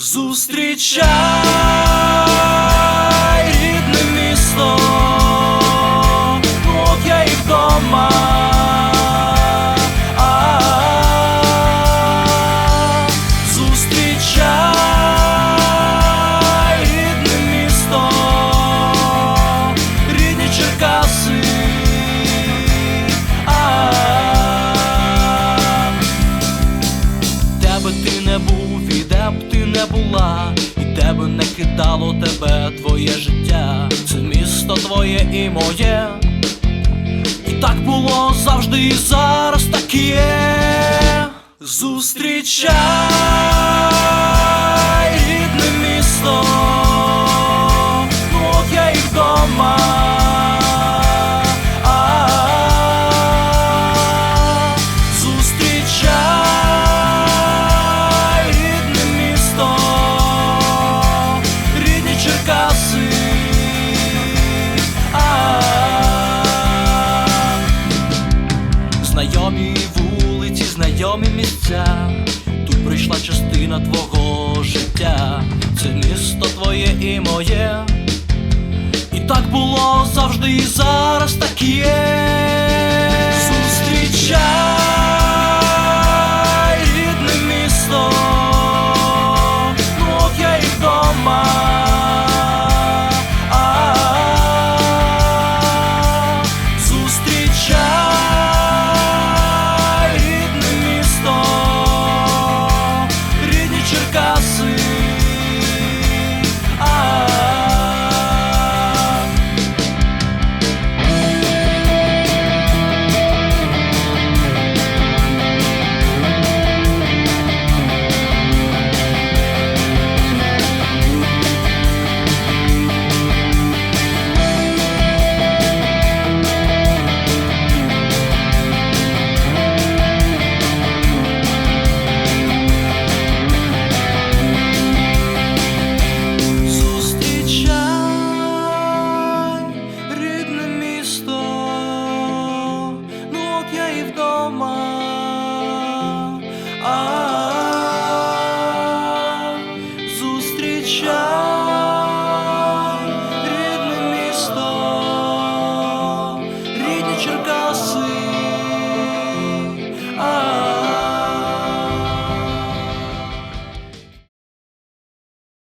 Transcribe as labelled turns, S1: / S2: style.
S1: Зустрічай кидало тебе твоє життя, це місто твоє і моє. І так було завжди, і зараз так є. Зустрічай Знайомі вулиці, знайомі місця. Тут прийшла частина твого життя. Це місто твоє і моє. І так було завжди, і зараз так є. lost shine.